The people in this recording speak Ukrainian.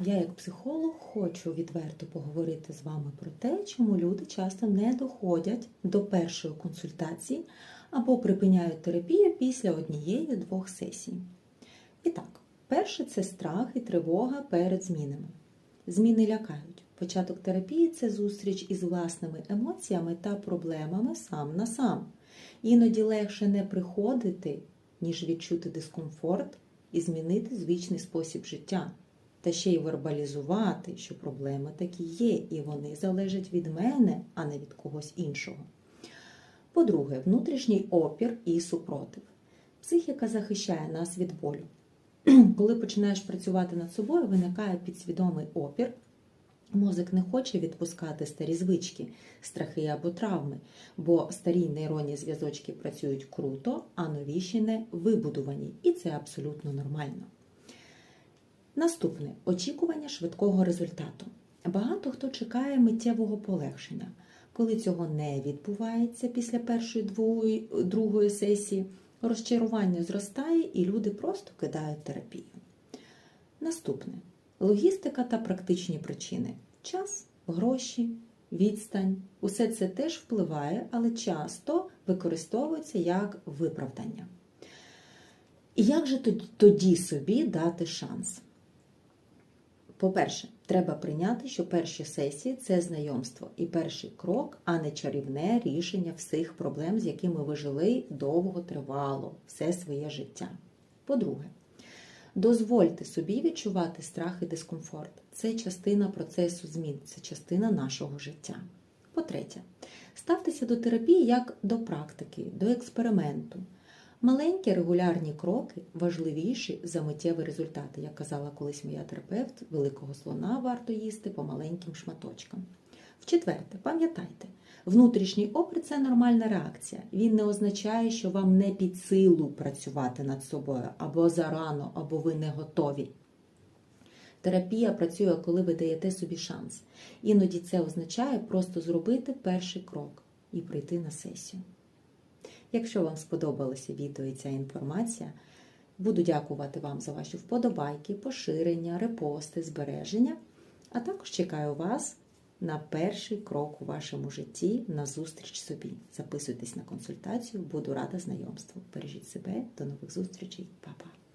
Я, як психолог, хочу відверто поговорити з вами про те, чому люди часто не доходять до першої консультації або припиняють терапію після однієї-двох сесій. І так, перше це страх і тривога перед змінами. Зміни лякають. Початок терапії це зустріч із власними емоціями та проблемами сам на сам. Іноді легше не приходити, ніж відчути дискомфорт і змінити звичний спосіб життя. Та ще й вербалізувати, що проблеми такі є, і вони залежать від мене, а не від когось іншого. По-друге, внутрішній опір і супротив. Психіка захищає нас від болю. Коли починаєш працювати над собою, виникає підсвідомий опір. Мозок не хоче відпускати старі звички, страхи або травми, бо старі нейронні зв'язочки працюють круто, а новіші не вибудовані, і це абсолютно нормально. Наступне очікування швидкого результату. Багато хто чекає миттєвого полегшення. Коли цього не відбувається після першої другої сесії, розчарування зростає і люди просто кидають терапію. Наступне логістика та практичні причини. Час, гроші, відстань. Усе це теж впливає, але часто використовується як виправдання. І як же тоді собі дати шанс? По-перше, треба прийняти, що перші сесії це знайомство і перший крок, а не чарівне рішення всіх проблем, з якими ви жили довго тривало все своє життя. По-друге, дозвольте собі відчувати страх і дискомфорт. Це частина процесу змін, це частина нашого життя. По-третє, ставтеся до терапії як до практики, до експерименту. Маленькі регулярні кроки важливіші за миттєві результати. Як казала колись моя терапевт, великого слона варто їсти по маленьким шматочкам. В-четверте, пам'ятайте, внутрішній опір це нормальна реакція. Він не означає, що вам не під силу працювати над собою, або зарано, або ви не готові. Терапія працює, коли ви даєте собі шанс. Іноді це означає просто зробити перший крок і прийти на сесію. Якщо вам сподобалося відео і ця інформація, буду дякувати вам за ваші вподобайки, поширення, репости, збереження, а також чекаю вас на перший крок у вашому житті на зустріч собі. Записуйтесь на консультацію, буду рада знайомству. Бережіть себе, до нових зустрічей, Па-па!